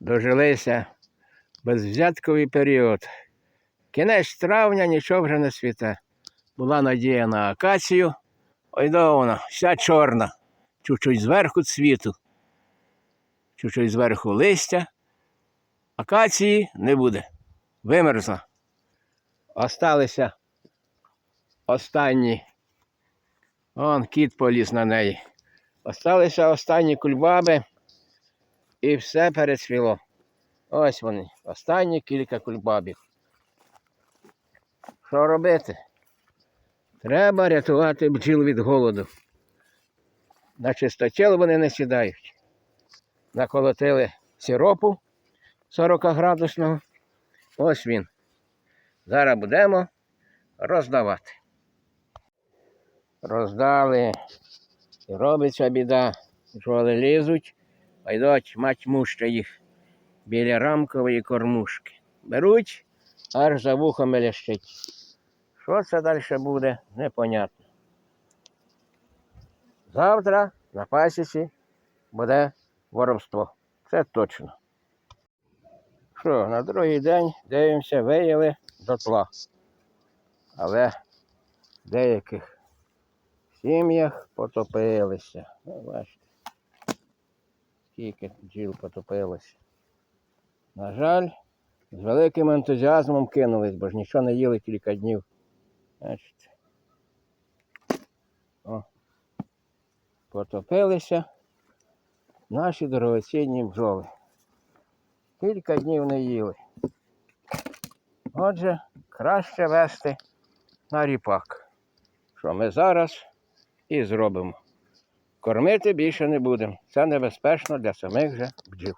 дожилися безвзятковий період. Кінець травня нічого вже не світе. Була надія на акацію. Ой, да вона, вся чорна. Чуть-чуть зверху цвіту. Чуть-чуть зверху листя. Акації не буде. Вимерзла. Осталися останні. Он кіт поліз на неї. Осталися останні кульбаби і все перецвіло. Ось вони, останні кілька кульбабів. Що робити? Треба рятувати бджіл від голоду. На чистотіл вони не сідають. Наколотили сиропу 40 градусного. Ось він. Зараз будемо роздавати. Роздали. Робиться біда. Бджоли лізуть, а йдуть мать муща їх біля рамкової кормушки. Беруть, аж за вухами лящить. Що це далі буде, непонятно. Завтра на пасіці буде воровство. Це точно. Що, на другий день дивимося, виїли дотла. Але в деяких сім'ях потопилися. Ну, бачите, скільки бджіл потопилося. На жаль, з великим ентузіазмом кинулись, бо ж нічого не їли кілька днів. Бачите. О. Потопилися наші дорогоцінні бджоли. Кілька днів не їли. Отже, краще вести на ріпак. Що ми зараз і зробимо. Кормити більше не будемо. Це небезпечно для самих же бджіл.